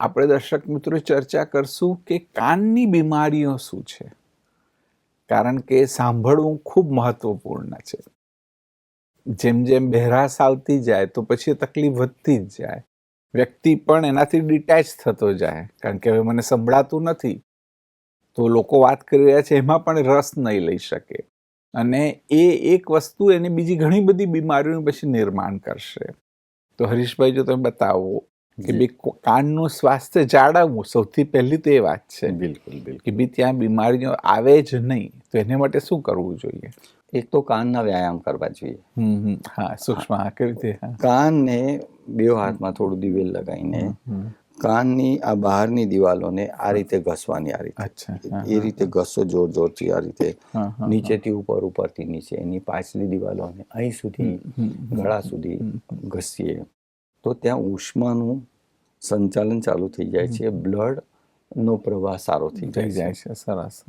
આપણે દર્શક મિત્રો ચર્ચા કરશું કે કાનની બીમારીઓ શું છે. કારણ કે સાંભળવું ખૂબ મહત્વપૂર્ણ છે. જેમ જેમ બહેરાશ આવતી જાય તો પછી તકલીફ વધતી જ જાય. વ્યક્તિ પણ એનાથી ડિટેચ થતો જાય. કારણ કે હવે મને સંભળાતું નથી. તો લોકો વાત કરી રહ્યા છે, એમાં પણ રસ નહીં લઈ શકે. અને એ એક વસ્તુ એને બીજી ઘણી બધી બીમારીઓનું પછી નિર્માણ કરશે. તો હરીશભાઈ, જો તમે બતાવો કે બે કાનનું સ્વાસ્થ્ય જાળવવું સૌથી પહેલી તો એ વાત છે બિલકુલ બિલકુલ. કે બી ત્યાં બીમારીઓ આવે જ નહીં તો એને માટે શું કરવું જોઈએ? એક તો કાનના વ્યાયામ કરવા જોઈએ. હા સૂક્ષ્મ હા કેવી રીતે? કાનને બે હાથમાં થોડું દિવેલ લગાવીને. કાનની આ બહારની દિવાલોને આ રીતે ઘસવાની આ રીતે. એ રીતે ઘસો જોર જોરથી આ રીતે. નીચેથી ઉપર ઉપરથી નીચે એની પાછલી દિવાલોને અહીં સુધી ગળા સુધી ઘસીએ. તો ત્યાં ઉષ્માનું સંચાલન ચાલુ થઈ જાય છે બ્લડ નો પ્રવાહ સારો થઈ જાય છે. સરસ.